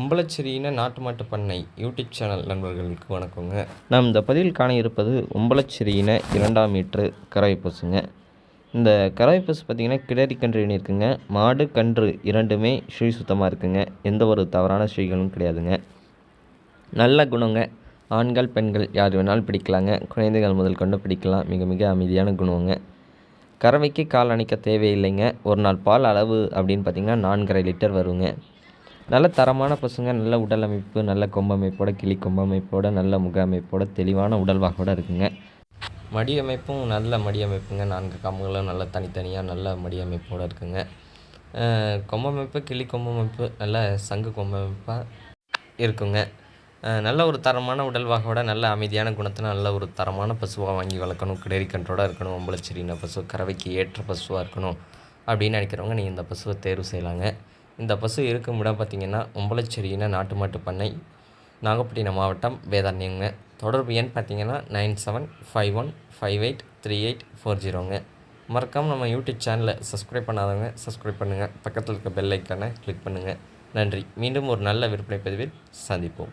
உம்பளச்சேரியின நாட்டு மாட்டு பண்ணை யூடியூப் சேனல் நண்பர்களுக்கு வணக்கங்க. நாம் இந்த பதிவில் காண இருப்பது உம்பளச்சேரியின இரண்டாம் மீட்ரு கறவை பசுங்க இந்த கறவை பசு பார்த்திங்கன்னா கிடரி கன்று இருக்குங்க. மாடு கன்று இரண்டுமே ஸ்ரீ சுத்தமாக இருக்குங்க. எந்த ஒரு தவறான ஸ்ரீகளும் கிடையாதுங்க. நல்ல குணங்க. ஆண்கள் பெண்கள் யார் வேணாலும் பிடிக்கலாங்க. குழந்தைகள் முதல் கொண்டு பிடிக்கலாம். மிக மிக அமைதியான குணங்க. கறவைக்கு கால் அணைக்க தேவையில்லைங்க. ஒரு நாள் பால் அளவு அப்படின்னு பார்த்திங்கன்னா நான்கரை லிட்டர் வருங்க. நல்ல தரமான பசுங்க நல்ல உடல் அமைப்பு நல்ல கொம்பமைப்போட கிளி கொம்பமைப்போட நல்ல முக அமைப்போட தெளிவான உடல்வாகோட இருக்குங்க. மடி அமைப்பும் நல்ல மடி அமைப்புங்க நான்கு காம்புகளும் நல்ல தனித்தனியாக நல்ல மடியமைப்போடு இருக்குங்க. கொம்பமைப்பு கிளி கொம்பமைப்பு நல்ல சங்கு கொம்பமைப்பாக இருக்குங்க. நல்ல ஒரு தரமான உடல்வாகோட நல்ல அமைதியான குணத்தில் நல்ல ஒரு தரமான பசுவாக வாங்கி வளர்க்கணும். கிடரி கன்றோட இருக்கணும். ஒம்பளச்சிரின பசு கறவைக்கு ஏற்ற பசுவாக இருக்கணும். அப்படின்னு நினைக்கிறவங்க நீங்கள் இந்த பசுவை தேர்வு செய்யலாங்க. இந்த பசு இருக்கும் இடம் பார்த்தீங்கன்னா ஒம்பளச்சேரியின நாட்டு மாட்டு பண்ணை நாகப்பட்டினம் மாவட்டம் வேதாரண்யங்க. தொடர்பு எண் பார்த்தீங்கன்னா nine seven five one five eight three eight four ஜீரோங்க மறக்காமல் நம்ம யூடியூப் சேனலை சப்ஸ்கிரைப் பண்ணாதவங்க சப்ஸ்கிரைப் பண்ணுங்கள் பக்கத்தில் இருக்க பெல் ஐக்கானை கிளிக் பண்ணுங்கள் நன்றி. மீண்டும் ஒரு நல்ல விற்பனை பதிவில் சந்திப்போம்.